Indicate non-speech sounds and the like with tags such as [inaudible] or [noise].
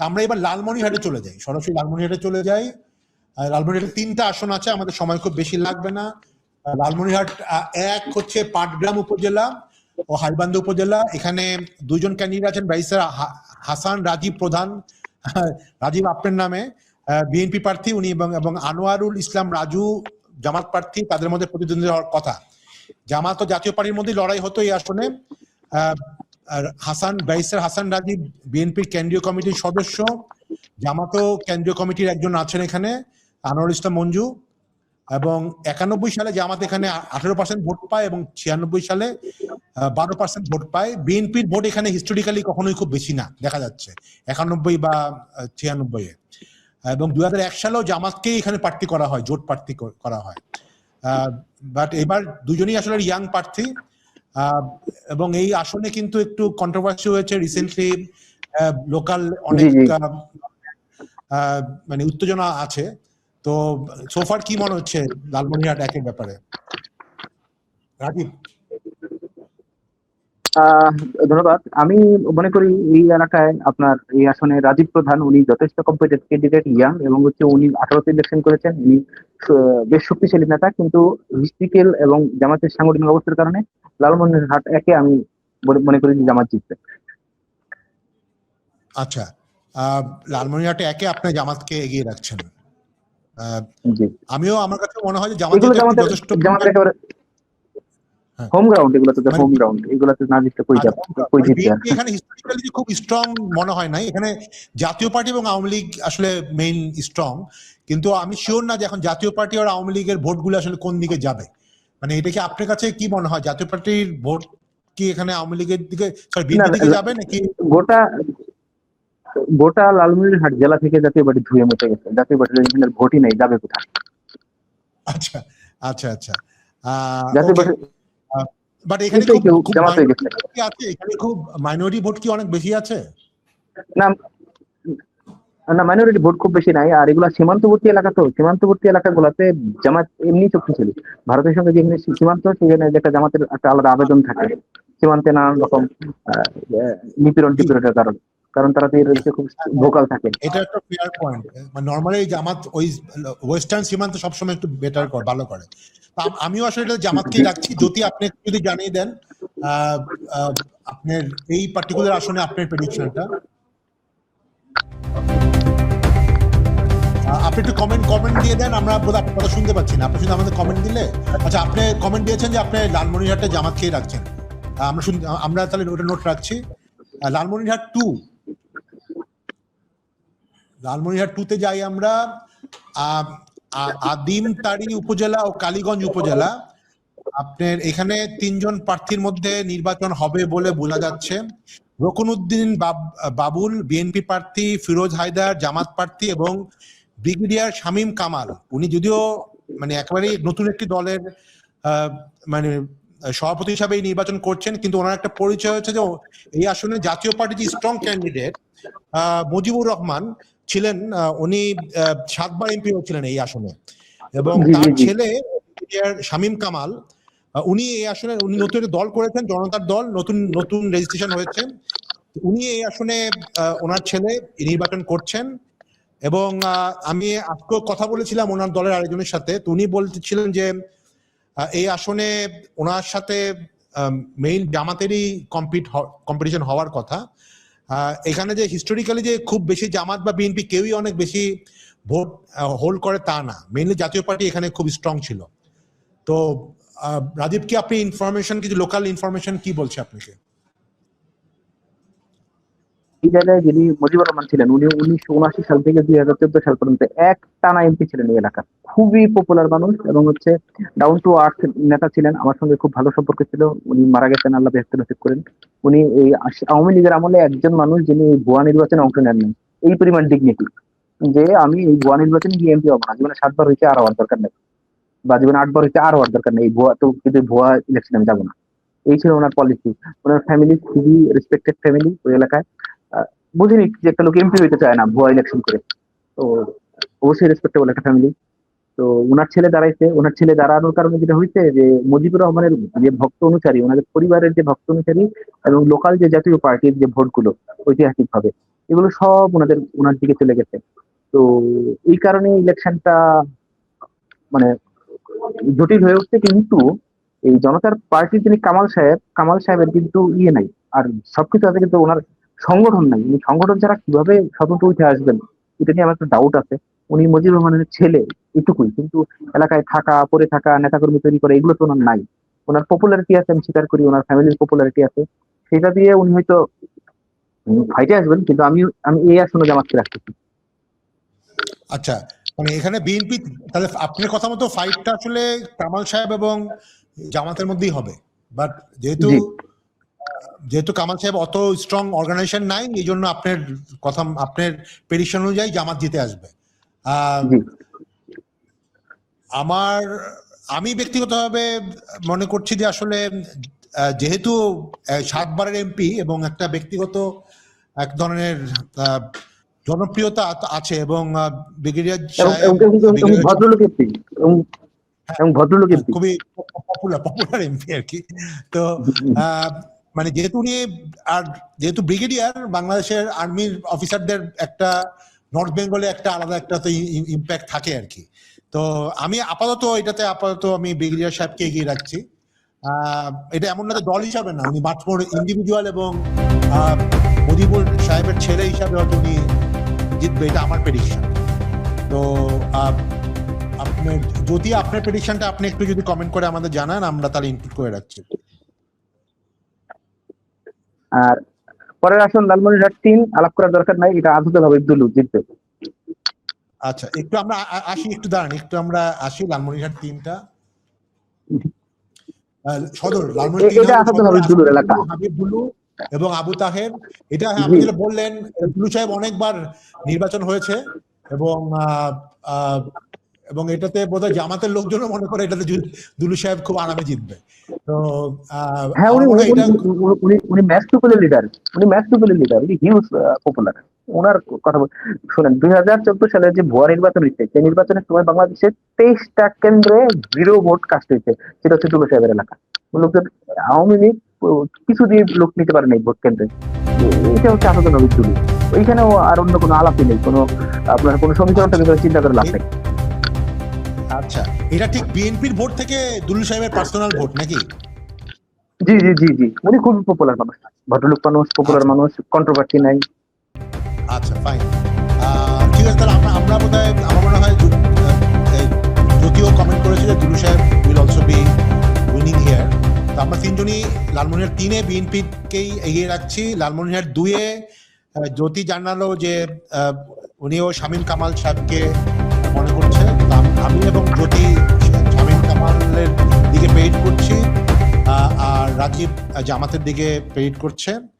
আমরা এবার লালমনিরহাটে চলে যাই। সরাসরি লালমনিরহাটে চলে যাই। লালমনিরহাটে তিনটা আসন আছে, আমাদের সময় খুব বেশি লাগবে না। লালমনিরহাট এক হচ্ছে পাটগ্রাম উপজেলা ও হাইবান্ধ উপজেলা। এখানে দুইজন ক্যান্ডিডেট আছেন, ব্যারিস্টার হাসান রাজীব প্রধান, [laughs] রাজীব আপনার নামে। বিএনপি প্রার্থী, উনি এবং এবং আনোয়ারুল ইসলাম রাজু, জামাত প্রার্থী, তাদের মধ্যে প্রতিদ্বন্দ্বিতা হওয়ার কথা। জামাত ও জাতীয় পার্টির মধ্যে লড়াই হতো এই আসনে। আর হাসান ব্যারিস্টার হাসান রাজীব বিএনপির কেন্দ্রীয় কমিটির সদস্য জামাতও কেন্দ্রীয় কমিটির একজন আছেন এখানে, আনোয়ারুল ইসলাম মঞ্জু, এবং একানব্বই সালে জামাত এখানে আঠারো পার্সেন্ট ভোট পায় এবং ছিয়ানব্বই সালে বারো পার্সেন্ট ভোট পায়। বিএনপির ভোট এখানে হিস্টোরিক্যালি কখনোই খুব বেশি না, দেখা যাচ্ছে। একানব্বই বা ছিয়ানব্বই এ। এবং দুই হাজার এক সালেও জামাতকেই এখানে প্রার্থী করা হয়, জোট প্রার্থী করা হয়। বাট এবার দুজনেই আসলে ইয়াং প্রার্থী। এবং এই আসনে কিন্তু একটু কন্ট্রোভার্সি হয়েছে রিসেন্টলি লোকাল অনেক মানে উত্তেজনা আছে। তো সোফার কি মনে হচ্ছে লালমনিরহাট একের ব্যাপারে? রাজীব। ধন্যবাদ। আমি মনে করি এই এলাকায় আপনার এই আসনে রাজীব প্রধান উনি যথেষ্ট কম্পিটেন্ট ক্যান্ডিডেট ইয়াং এবং হচ্ছে উনি আঠারোতে ইলেকশন করেছেন। উনি বেশ শক্তিশালী নেতা কিন্তু হিস্ট্রিক্যাল এবং জামাতের সাংগঠনিক অবস্থার কারণে লালমনিরহাট একে আমি মনে করি জামাত জিতবে। আচ্ছা লালমনিরহাটে একে আপনি জামাতকে এগিয়ে রাখছেন। আমিও আমার কাছে মনে হয় যে জামাত এগুলো যথেষ্ট জামাতের একেবারে হ্যাঁ। হোম গ্রাউন্ড এগুলো তো মানে- হোম গ্রাউন্ড এগুলোতে না জিতলে কই যাবে? কই জিতবে? এখানে হিস্টোরিক্যালি খুব স্ট্রং মনে হয় নাই এখানে জাতীয় পার্টি এবং আওয়ামী লীগ আসলে মেইন স্ট্রং কিন্তু আমি শিওর না যে এখন জাতীয় পার্টি আর আওয়ামী লীগের ভোটগুলো আসলে কোন দিকে যাবে। মানে এটা কি আপনার কাছে কি মনে হয়? জাতীয় পার্টির ভোট কি এখানে আওয়ামী লীগের দিকে সরি দিকে যাবে নাকি? গোটা গোটা লালমনিরহাট জেলা থেকে জাতীয় পার্টি ধুয়ে মুছে গেছে। জাতীয় পার্টির এখানে ভোটই নেই যাবে কোথায়? আচ্ছা আচ্ছা আচ্ছা। জাতীয়. পার্টি বাট এখানে খুব আছে? এখানে খুব মাইনরিটি ভোট কি অনেক বেশি আছে? না না মাইনরিটি ভোট খুব বেশি নাই। আর এগুলা সীমান্তবর্তী এলাকা তো, সীমান্তবর্তী এলাকা এলাকাগুলোতে জামাত এমনি শক্তিশালী ভারতের সঙ্গে যেখানে সীমান্ত, সেখানে যে একটা জামাতের একটা আলাদা আবেদন থাকে। সীমান্তে নানান রকম নিপীড়ন টিপীড়নের কারণ। কারণ তারা তো খুব ভোকাল থাকে। এটা একটা ফেয়ার পয়েন্ট মানে নর্মালি জামাত ওই ওয়েস্টার্ন সীমান্ত সবসময় একটু বেটার করে, ভালো করে। আমিও আসলে এটা জামাতকেই রাখছি যদি আপনি যদি জানিয়ে দেন আপনার এই পার্টিকুলার আসনে আপনার প্রেডিকশনটা আপনি একটু কমেন্ট কমেন্ট দিয়ে দেন আমরা বোধহয় আপনার কথা শুনতে পাচ্ছি না। আপনি শুধু আমাদের কমেন্ট দিলে? আচ্ছা আপনি কমেন্ট দিয়েছেন যে আপনি লালমনিরহাটে জামাত খেয়ে রাখছেন। আমরা শুন আমরা তাহলে ওটা নোট রাখছি। লালমনিরহাট টু লালমনিরহাট টুতে যাই আমরা। আহ, আ- আদিমতাড়ি উপজেলা ও কালীগঞ্জ উপজেলা। আপনার এখানে তিনজন প্রার্থীর মধ্যে নির্বাচন হবে বলে বোঝা যাচ্ছে। রকনউদ্দিন বাব- বাবুল বিএনপি প্রার্থী ফিরোজ হায়দার জামাত প্রার্থী এবং ব্রিগেডিয়ার শামীম কামাল উনি যদিও মানে একেবারেই নতুন একটি দলের মানে সভাপতি হিসাবে এই নির্বাচন করছেন কিন্তু ওনার একটা পরিচয় হচ্ছে যে এই আসনে জাতীয় পার্টির যে স্ট্রং ক্যান্ডিডেট মুজিবুর রহমান ছিলেন উনি সাতবার এমপি ছিলেন এই আসনে। এবং তার ছেলে শামীম কামাল উনি এই আসনে উনি নতুন একটা দল করেছেন জনতার দল নতুন নতুন রেজিস্ট্রেশন হয়েছে। উনি এই আসনে ওনার ছেলে নির্বাচন করছেন। এবং আমি আজকেও কথা বলেছিলাম ওনার দলের আরেকজনের সাথে। তো উনি বলতেছিলেন যে এই আসনে ওনার সাথে মেইন জামাতেরই কম্পিট কম্পিটিশন হওয়ার কথা। এখানে যে হিস্টোরিক্যালি যে খুব বেশি জামাত বা বিএনপি কেউই অনেক বেশি ভোট হোল্ড করে তা না। মেইনলি জাতীয় পার্টি এখানে খুব স্ট্রং ছিল। তো রাজীব কি আপনি ইনফরমেশন কিছু লোকাল ইনফরমেশন কি বলছে আপনাকে? এই জায়গায় যিনি মুজিবুর রহমান ছিলেন, উনি উনিশশো উনআশি সাল থেকে দুই হাজার চোদ্দ সাল পর্যন্ত এক টানা এমপি ছিলেন এই এলাকার। খুবই পপুলার মানুষ এবং হচ্ছে ডাউন টু আর্থ নেতা ছিলেন। আমার সঙ্গে খুব ভালো সম্পর্ক ছিল। উনি মারা গেছেন, আল্লাহ ব্যস্ত নসিব করেন। উনি এই আওয়ামী লীগের আমলে একজন মানুষ যিনি ভুয়া নির্বাচনে অংশ নেননি। এই পরিমাণ ডিগনিটি যে আমি এই ভুয়া নির্বাচনে গিয়ে এমপি হব না। জীবনে সাতবার হয়েছে, আর হওয়ার দরকার নেই। বা জীবনে আটবার হয়েছে, আর হওয়ার দরকার নেই। ভুয়া তো কিন্তু ভুয়া ইলেকশন আমি যাব না। এই ছিল ওনার পলিসি ওনার ফ্যামিলি খুবই রেসপেক্টেড ফ্যামিলি ওই এলাকায়। বুঝিনি যে একটা লোক এমপি হইতে চায় না, ভুয়া ইলেকশন করে। তো অবশ্যই রেসপেক্টেবল একটা ফ্যামিলি তো ওনার ছেলে দাঁড়াইছে ওনার ছেলে দাঁড়ানোর কারণে যেটা হয়েছে যে মুজিবুর রহমানের যে ভক্ত অনুসারী, ওনাদের পরিবারের যে ভক্ত অনুসারী এবং লোকাল যে জাতীয় পার্টির যে ভোটগুলো ঐতিহাসিক ভাবে এগুলো সব ওনাদের, ওনার দিকে চলে গেছে। তো এই কারণে ইলেকশনটা মানে জটিল হয়ে উঠছে, কিন্তু এই জনতার পার্টির যিনি কামাল সাহেব, কামাল সাহেবের কিন্তু ইয়ে নাই। আর সবকিছু আছে, কিন্তু ওনার সংগঠন নাই। উনি সংগঠন ছাড়া কীভাবে স্বতন্ত্র উঠে আসবেন? এটা নিয়ে আমার একটা ডাউট আছে। উনি মুজিবুর রহমানের ছেলে এটুকুই। কিন্তু এলাকায় থাকা পরে থাকা নেতাকর্মী তৈরি করে এগুলো তো ওনার নাই। ওনার পপুলারিটি আছে আমি স্বীকার করি ওনার ফ্যামিলির পপুলারিটি আছে। সেটা দিয়ে উনি হয়তো ফাইটে আসবেন কিন্তু আমি আমি এই আসনে জামাতকে রাখতেছি। আচ্ছা মানে এখানে বিএনপি তাহলে আপনার কথা মতো ফাইটটা আসলে কামাল সাহেব এবং জামাতের মধ্যেই হবে। বাট যেহেতু। যেহেতু কামাল সাহেব অত স্ট্রং অর্গানাইজেশন নাই এই জন্য আপনার কথা আপনার পেডিশন অনুযায়ী জামাত জিতে আসবে। আমার আমি ব্যক্তিগতভাবে মনে করছি যে আসলে যেহেতু সাতবারের এমপি এবং একটা ব্যক্তিগত এক ধরনের জনপ্রিয়তা আছে এবং ব্রিগেডিয়ার ভদ্রলোক এমপি। খুবই পপুলার পপুলার এমপি আর কি। তো আহ, মানে যেহেতু উনি আর যেহেতু ব্রিগেডিয়ার, বাংলাদেশের আর্মির অফিসারদের একটা নর্থ বেঙ্গলে একটা আলাদা একটা তো ইম্প্যাক্ট থাকে আর কি। তো আমি আপাতত এটাতে আপাতত আমি ব্রিগেডিয়ার সাহেবকে এগিয়ে রাখছি। এটা এমন না দল হিসাবে না, উনি মাঠ ইন্ডিভিজুয়াল এবং মুজিবুর সাহেবের ছেলে হিসাবে হয়তো উনি জিতবে, এটা আমার প্রেডিকশন তো আপনার, যদি আপনার প্রেডিকশনটা আপনি একটু যদি কমেন্ট করে আমাদের জানান, আমরা তাহলে ইনপুট করে রাখছি। আর পরের আসন লালমনিরহাট তিন আলাপ করার দরকার নাই এটা আদতে ভাবে ইবদুল জিতবে। আচ্ছা একটু আমরা আসি একটু দাঁড়ান একটু আমরা আসি লালমনিরহাট তিনটা। সদর হাবিব। হাবিব এবং আবু তাহের। এটা আপনি যেটা বললেন দুলু সাহেব অনেকবার নির্বাচন হয়েছে এবং আহ, আহ, এবং এটাতে বোধহয় জামাতের লোকজনও মনে করে এটাতে দুলু সাহেব খুব আরামে জিতবে। তো হ্যাঁ উনি উনি- উনি- ম্যাচ লিডার উনি ম্যাচ লিডার উনি হিউজ পপুলার ওনার কথা শুনেন দুই হাজার চোদ্দ সালে যে ভুয়া নির্বাচন হয়েছে সেই নির্বাচনের সময় বাংলাদেশের তেইশটা কেন্দ্রে জিরো ভোট কাস্ট হয়েছে সেটা হচ্ছে দুলো সাহেবের এলাকা। লোকজন আওয়ামী লীগ কিছু দিয়ে লোক নিতে পারে নাই ভোট কেন্দ্রে। এটা হচ্ছে আসাদ নবী দুলু ওইখানেও আর অন্য কোনো আলাপই নেই কোনো আপনার কোনো সমীকরণটা চিন্তা করে লাভ নেই। আচ্ছা এটা ঠিক বিএনপির ভোট থেকে দুলু সাহেবের পার্সোনাল ভোট নাকি? জি জি জি জি। উনি খুবই পপুলার মানুষ। ভদ্রলোক মানুষ পপুলার আচ্ছা। মানুষ কন্ট্রোভার্সি নাই। আচ্ছা ফাইন ঠিক আছে তাহলে আমরা আমরা বোধ হয় আমার মনে হয় জ্যোতিও কমেন্ট করেছে যে দুলু সাহেব will also be winning here তো আমরা তিনজনই লালমনিরহাট তিনে বিএনপিকেই এগিয়ে রাখছি। লালমনিরহাট দুয়ে জ্যোতি জানালো যে উনিও শামীম কামাল সাহেবকে আহ, জামাতের দিকে প্রেরিট করছে।